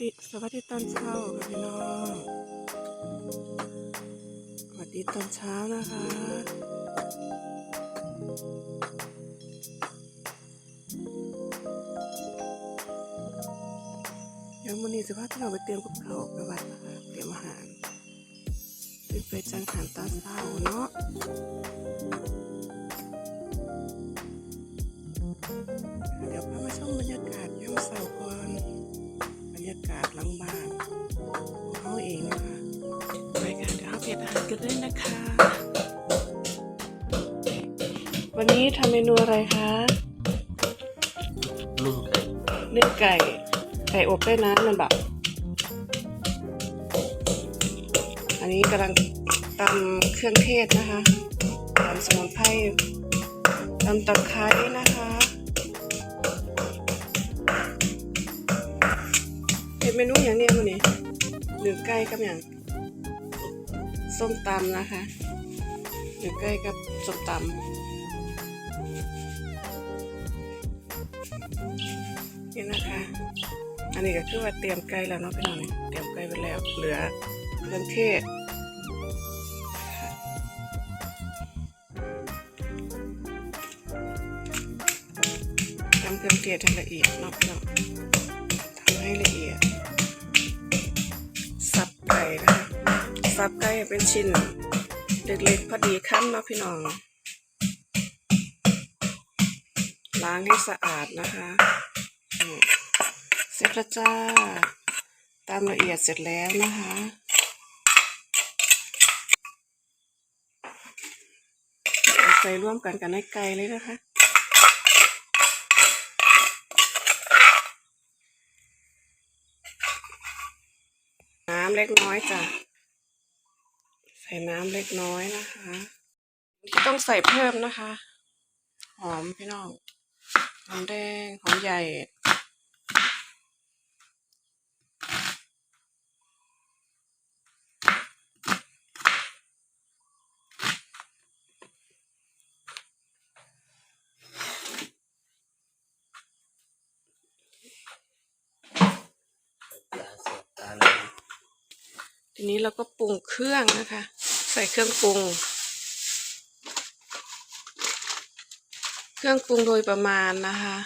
ดีสวัสดีตอนเช้าค่ะพี่น้องสวัสดีตอนเช้านะคะเดี๋ยววันนี้จะพาพี่น้องไปเตรียมกับข้าวไปวัดนะคะเตรียมอาหารเป็นไปจังหันตอนเช้าเนาะ ทำเมนูอะไรคะนึ่งไก่นึ่งไก่ ไก่อบด้วยน้ำมันแบบอันนี้กำลังตำเครื่องเทศนะคะตำสมุนไพรตำตะไคร้นะคะเป็นเมนูอย่างเนี้ยมันนี่หนึ่งไก่กับอย่างส้มตำนะคะหนึ่งไก่กับส้มตำ นี่นะคะ อันนี้ก็คือว่าเตรียมไก่แล้วเนาะพี่น้องเตรียมไก่ไปแล้ว เหลือเครื่องเทศทำเครื่องเทศให้ละเอียดเนาะพี่น้องทำให้ละเอียด สับไก่นะคะ สับไก่ให้เป็นชิ้น เล็กๆพอดีคำเนาะพี่น้อง ล้างให้สะอาดนะคะเสร็จแล้วจ้าตามละเอียดเสร็จแล้วนะคะใส่ร่วมกันกันในไก่เลยนะคะน้ำเล็กน้อยจ้ะ ใส่น้ำเล็กน้อยนะคะ ที่ต้องใส่เพิ่มนะคะ หอมพี่น้อง หอมแดงหอมใหญ่ทีนี้เราก็ปรุงเครื่องนะคะ ใส่เครื่องปรุง เครื่องปรุงโดยประมาณนะคะ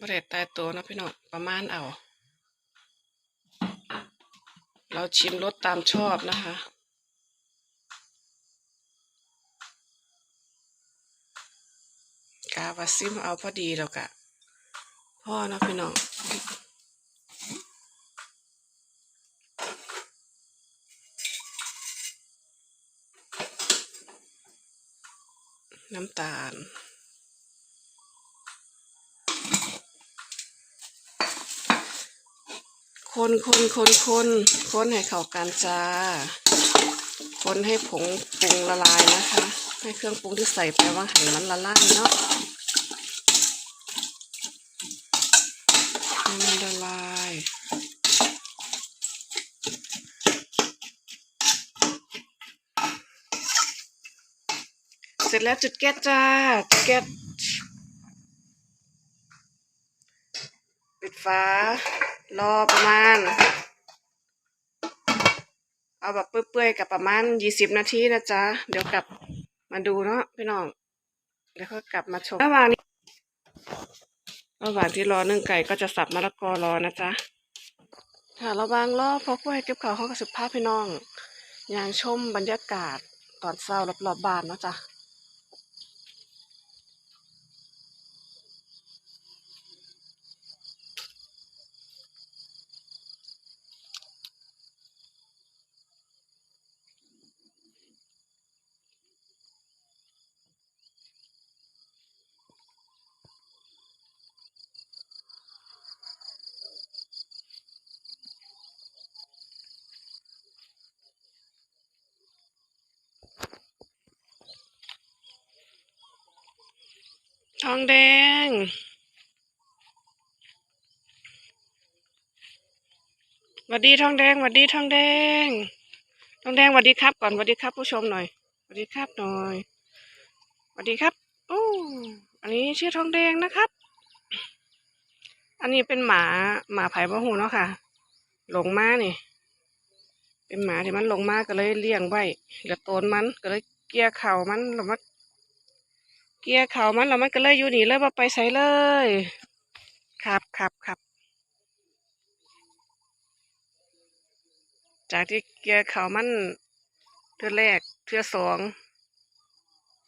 บริเวตายตัวนะพี่น้องประมาณเอา เราชิมรสตามชอบนะคะกาวาซิมเอาพอดีแล้วกะ พ่อนะพี่น้องน้ำตาล คนคนคนคนคนให้เข้ากันจ้า คนให้ผงปรุงละลายนะคะ ให้เครื่องปรุงที่ใส่ไปว่าหันมันละลายเนาะให้มันละลาย เสร็จแล้วจุดแก๊สจ้าจุดแก๊สปิดฝารอประมาณ เอาแบบเปื่อยๆกับประมาณยี่สิบนาทีนะจ๊ะ เดี๋ยวกลับมาดูเนาะพี่น้อง เดี๋ยวก็กลับมาชมระหว่างนี้ระหว่างที่รอนึ่งไก่ก็จะสับมะละกอรอนะจ๊ะค่ะระว่างรอพอกล้วยเก็บข้าวเขาก็สุภาพพี่น้องอย่างชมบรรยากาศตอนเช้ารอบๆบ้านเนาะจ๊ะ องแดง หวัดดีทองแดงหวัดดีทองแดง ทองแดงสวัสดีครับก่อนสวัสดีครับผู้ชมหน่อยสวัสดีครับหน่อยสวัสดีครับโอ้อันนี้ชื่อทองแดงนะครับ อันนี้เป็นหมาหมาไผ่พะหูเนาะค่ะ หลงมานี่ เป็นหมาที่มันหลงมาก็เลยเลี้ยงไว้เหลือโตนมันก็เลยเกลียเข่ามันแล้วมัน เกียร์เข่ามันแล้วมันก็เลยอยู่นี่เลยว่าไปใส่เลย ครับครับครับจากที่เกียร์เข่ามันเทือแรกเทือสอง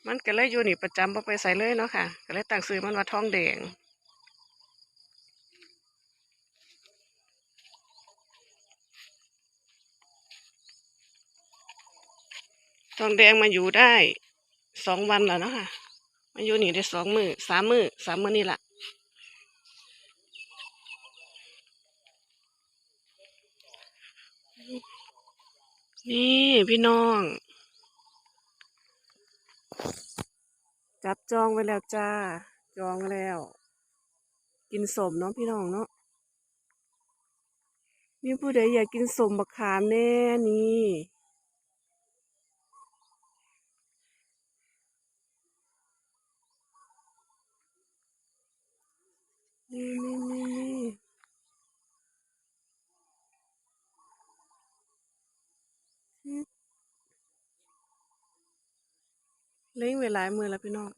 มันก็เลยอยู่นี่ประจำว่าไปใส่เลยเนาะค่ะก็เลยตั้งซื้อมันว่าท้องแดงทองแดงมาอยู่ได้สองวันแล้วเนาะค่ะ มาอยู่นี่ได้สองมือสามมือสามมือนี่แหละนี่พี่น้อง จับจองไว้แล้วจ้า จองแล้ว กินสมเนาะพี่น้องเนาะมีผู้ใดอยากกินสมบักขามแน่นี่ นี่นี่นี่นี่เล้งไว้หลายมือแล้วพี่น้อง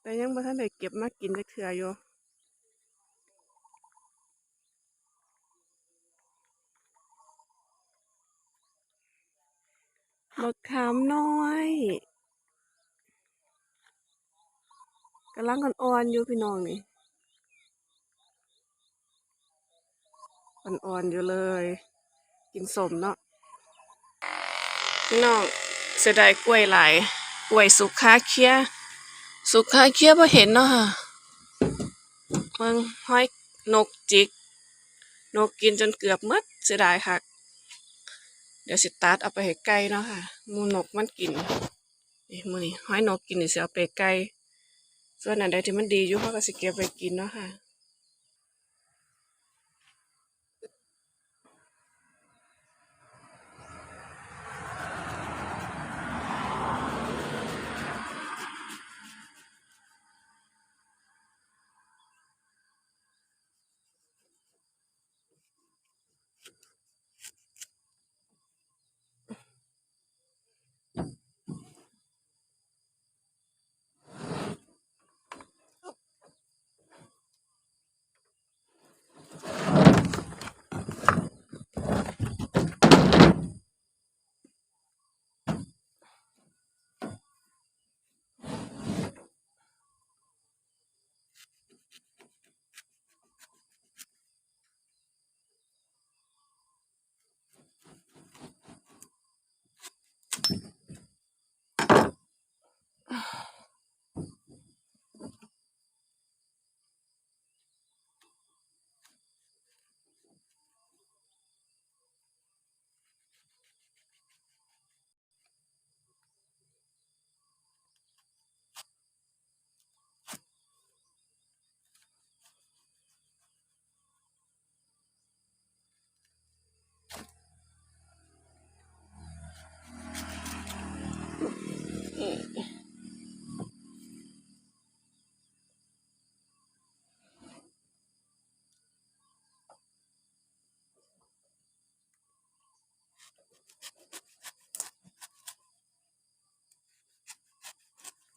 แต่ยังบ่ทันได้เก็บมากินจักเทื่ออยู่บักขามน้อยกำลังอ่อนๆอยู่พี่น้องนี่ อ่อนๆอยู่เลย กินสมเนาะน้องเสียดายกล้วยหลายกล้วยสุกคาเคี้ย สุกคาเคี้ยบ่เห็นเนาะค่ะเบิ่งห้อยนกจิก นกกินจนเกือบหมดเสียดายค่ะ เดี๋ยวสิตัดเอาไปให้ไก่เนาะค่ะมูนกมันกินนี่มือนี้ห้อยนกกินนี่สิเอาไปไก่ส่วนอันใดที่มันดีอยู่เขาก็สิเก็บไว้กินเนาะค่ะ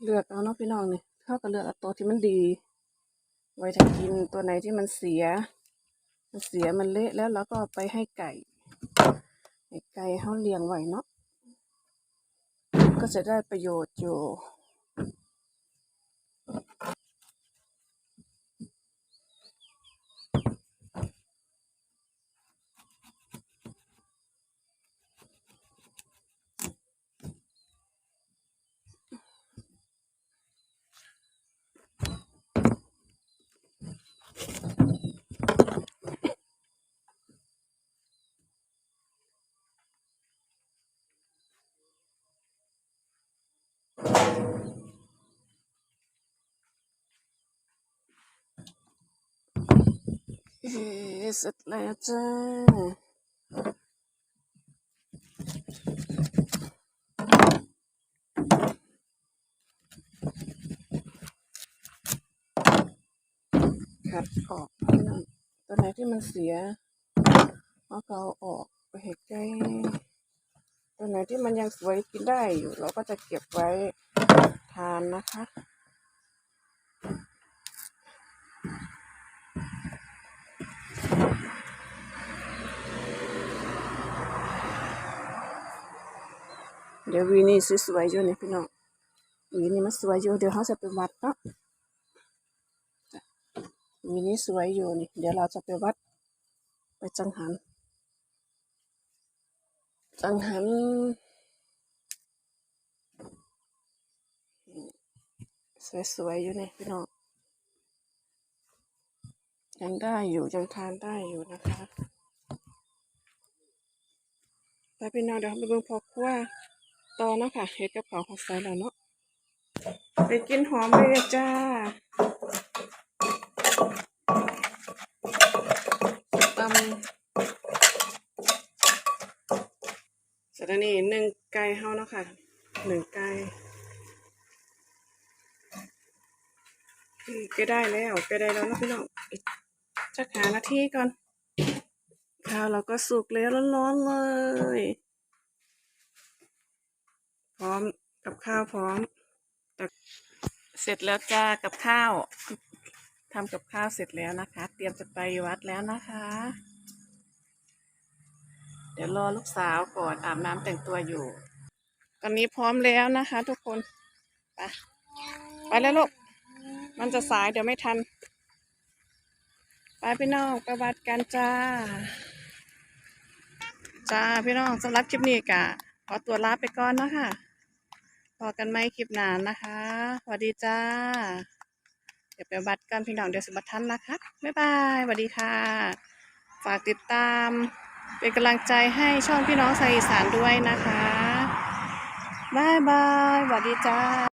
เลือกเอาเนาะพี่น้องเนี่เท่ากับเลือกเอาตัวที่มันดี ไว้ถ้ากินตัวไหนที่มันเสีย มันเสียมันเละแล้วเราก็ไปให้ไก่ให้ไก่เขาเลี้ยงไว้เนาะก็จะได้ประโยชน์อยู่ เสร็จแล้วจ้าขัดออกตัวไหนที่มันเสียเราก็เอาออกไปเหตุใจตัวไหนที่มันยังสวยกินได้อยู่ เราก็จะเก็บไว้ทานนะคะ เดี๋ยววีนี่สวยๆอยู่นี่พี่น้องวีนี่มันสวยอยู่เดี๋ยวเขาจะไปวัดเนาะวีนี่สวยอยู่นี่ เดี๋ยวเราจะไปวัด ไปจังหัน จังหันสวยๆอยู่นี่พี่น้องยังได้อยู่ยังทานได้อยู่นะคะไปพี่น้องเดี๋ยวเราไปเบิ่งพอครัว ต่อเนาะค่ะเฮ็ดกับข้าของใส่แล้วเนาะไปกินหอมเลยจ้าตำสร็จแล้วนี่หนึ่งไก่เฮาเนาะค่ะหนึ่งไก่ก็ได้แล้วก็ได้แล้วเนาะพี่น้องอีกจะหานาทีก่อนข้าวเราก็สุกแล้วร้อนๆเลย ร้อมกับข้าวพร้อมตักเสร็จแล้วจ้ากับข้าวทำกับข้าวเสร็จแล้วนะคะ เตรียมจะไปวัดแล้วนะคะ เดี๋ยวรอลูกสาวก่อนอาบน้ำแต่งตัวอยู่ ตอนนี้พร้อมแล้วนะคะ ทุกคนไปไปแล้วลูกมันจะสายเดี๋ยวไม่ทัน ไปพี่น้องไปวัดกันจ้า จ้าพี่น้องสำหรับคลิปนี้กะขอตัวลาไปก่อนเนาะคะ อกันไหมคลิปหนานนะคะสวัสดีจ้า เดี๋ยวไปบัดกันพี่น้องเดี๋ยวสบัดทันนะคะ บ๊ายบายสวัสดีค่ะ ฝากติดตาม เป็นกำลังใจให้ช่องพี่น้องสายอีสานด้วยนะคะบายบายสวัสดีจ้า